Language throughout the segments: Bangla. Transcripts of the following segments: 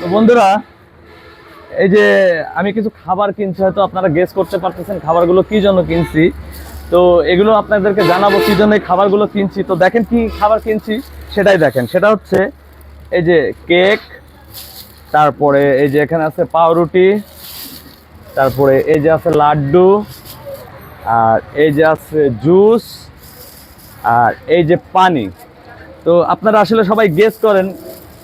তো বন্ধুরা, এই যে আমি কিছু খাবার কিনছি, হয়তো আপনারা গেস করতে পারতেছেন খাবারগুলো কি জন্য কিনছি। তো এগুলো আপনাদেরকে জানাব কি জন্য এই খাবারগুলো কিনছি। তো দেখেন কি খাবার কিনছি, সেটাই দেখেন। সেটা হচ্ছে এই যে কেক, তারপরে এই যে এখানে আছে পাউরুটি, তারপরে এই যে আছে লাড্ডু, আর এই যে আছে জুস, আর এই যে পানি। তো আপনারা আসলে সবাই গেস করেন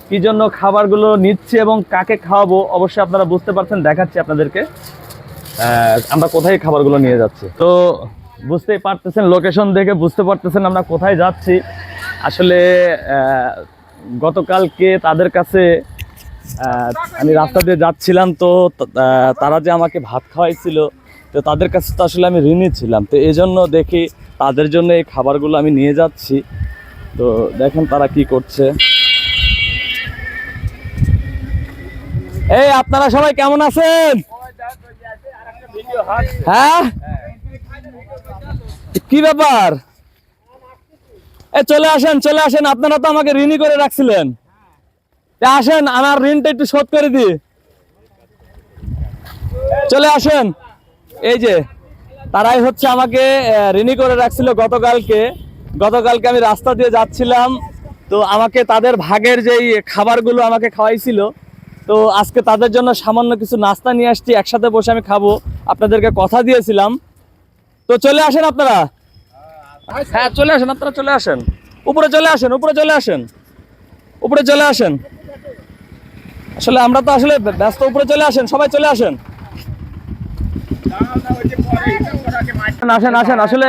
কি জন্য খাবারগুলো নিচ্ছি এবং কাকে খাওয়াবো, অবশ্যই আপনারা বুঝতে পারছেন, দেখাচ্ছি আপনাদেরকে। আমরা কোথায় খাবারগুলো নিয়ে যাচ্ছি? তো বুঝতেই পারতেছেন লোকেশন দেখে বুঝতে পারতেছেন আমরা কোথায় যাচ্ছি। আসলে গতকালকে তাদের কাছে আমি রাস্তা দিয়ে যাচ্ছিলাম তো তারা যে আমাকে ভাত খাওয়াইছিল, তো তাদের কাছে তো আসলে আমি ঋণী ছিলাম। তো এই জন্য দেখি তাদের জন্য এই খাবারগুলো আমি নিয়ে যাচ্ছি। তো দেখেন তারা কি করছে। এই আপনারা সবাই কেমন আছেন? হ্যাঁ? কি ব্যাপার? এ চলে আসেন চলে আসেন। আপনারা তো আমাকে ঋণী করে রাখছিলেন। আসেন আমার ঋণটা একটু শোধ করে দি চলে আসেন। এই যে তারাই হচ্ছে আমাকে আহ, ঋণী করে রাখছিল গতকালকে। গতকালকে আমি রাস্তা দিয়ে যাচ্ছিলাম। তো আমাকে তাদের ভাগের যেই খাবারগুলো আমাকে খাওয়াইছিল তো আজকে তাদের জন্য সামান্য কিছু নাস্তা নিয়ে আসছি, একসাথে বসে আমি খাব। আপনাদেরকে কথা দিয়েছিলাম। তো চলে আসেন আপনারা? হ্যাঁ চলে আসেন, আপনারা চলে আসেন। উপরে চলে আসেন, উপরে চলে আসেন। উপরে চলে আসেন। আসলে আমরা তো আসলে ব্যস্ত, উপরে চলে আসেন, সবাই চলে আসেন। আসেন আসেন, আসলে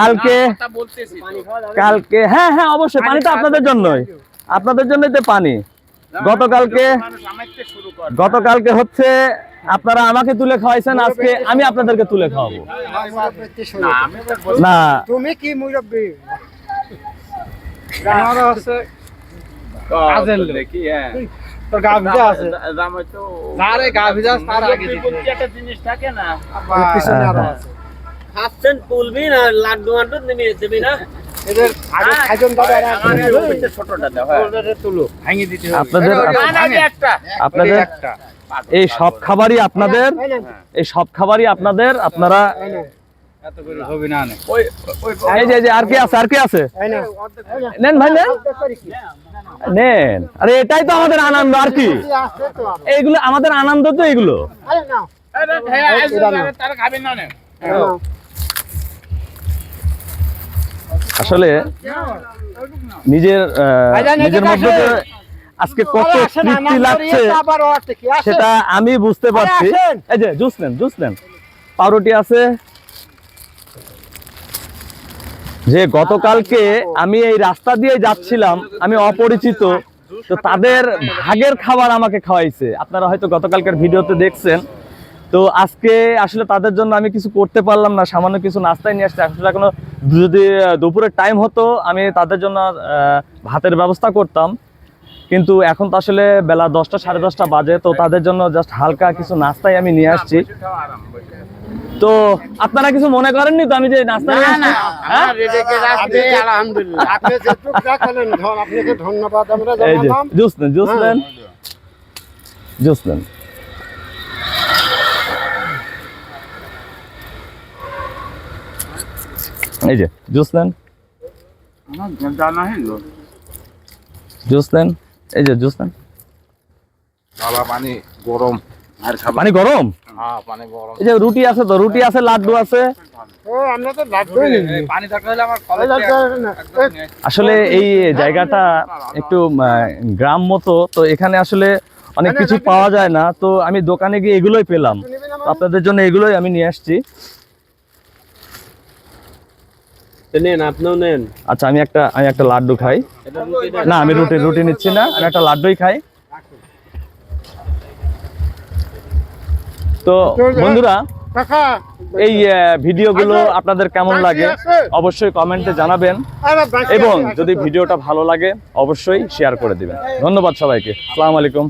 কালকে কালকে হ্যাঁ হ্যাঁ অবশ্যই পানি তো আপনাদের জন্যই। আপনাদের জন্য তো পানি। গতকালকে গতকালকে হচ্ছে আপনারা আমাকে তুলে খাওয়াইছেন আজকে আমি আপনাদেরকে তুলে খাওয়াবো। না তুমি কি মুরব্বী? হ্যাঁ। জিনিস থাকে না। না লাড্ডু নেমে দেবি না? এদের আগে খাইজন দাদা এরা আমার ওইটা ছোটটা দাও হ্যাঁ। তুলো। ভাঙি দিতে হবে। আপনাদের এই আপনাদের এই সব খাবারই আপনাদের এই সব খাবারই আপনাদের আপনারা এত করে হবে না নে ওই ওই এই যে এই যে আর কি আছে আর কি আছে? নেন। ভাই নেন। নেন। আরে এটাই তো আমাদের আনন্দ আর কি? তো এইগুলো আমাদের আনন্দ তো এগুলো আরে নাও। আরে, আসবে, তারা খাবেন না নিজের নিজের মধ্যে আজকে কত তৃপ্তি লাগছে। সেটা আমি বুঝতে পারছি। এই যে জুস নেন জুস নেন। পাউরুটি আছে। যে গতকালকে আমি এই রাস্তা দিয়ে যাচ্ছিলাম আমি অপরিচিত তো তাদের ভাগের খাবার আমাকে খাওয়াইছে। আপনারা হয়তো গতকালকের ভিডিওতে দেখছেন। তো আজকে আসলে তাদের জন্য আমি কিছু করতে পারলাম না সামান্য কিছু নাস্তায় নিয়ে আসতে। আসলে এখনও যদি দুপুরের টাইম হতো আমি তাদের জন্য ভাতের ব্যবস্থা করতাম। কিন্তু এখন তো আসলে বেলা দশটা সাড়ে দশটা বাজে তো তাদের জন্য জাস্ট হালকা কিছু নাস্তাই আমি নিয়ে আসছি। তো আপনারা কিছু মনে করেননি তো আমি যে নাস্তা নিয়ে আসছি? হ্যাঁ? আলহামদুলিল্লাহ। জুস নেন জুস হ্যাঁ। নেন জুস নেন এই যে জুস নেন। জুস নেন এই যে জুস নেন বাবা পানি গরম? পানি গরম এই যে রুটি আছে তো রুটি আছে লাড্ডু আছে? আসলে এই জায়গাটা একটু গ্রাম মতো তো এখানে আসলে অনেক কিছু পাওয়া যায় না তো আমি দোকানে গিয়ে এগুলোই পেলাম। আপনাদের জন্য এগুলোই আমি নিয়ে আসছি। নেন আপনিও নেন। আচ্ছা আমি একটা আমি একটা লাড্ডু খাই। না আমি রুটি রুটি নিচ্ছি না আমি একটা লাড্ডুই খাই। তো বন্ধুরা এই ভিডিওগুলো আপনাদের কেমন লাগে অবশ্যই কমেন্টে জানাবেন। এবং যদি ভিডিওটা ভালো লাগে অবশ্যই শেয়ার করে দিবেন। ধন্যবাদ সবাইকে। আসসালামু আলাইকুম।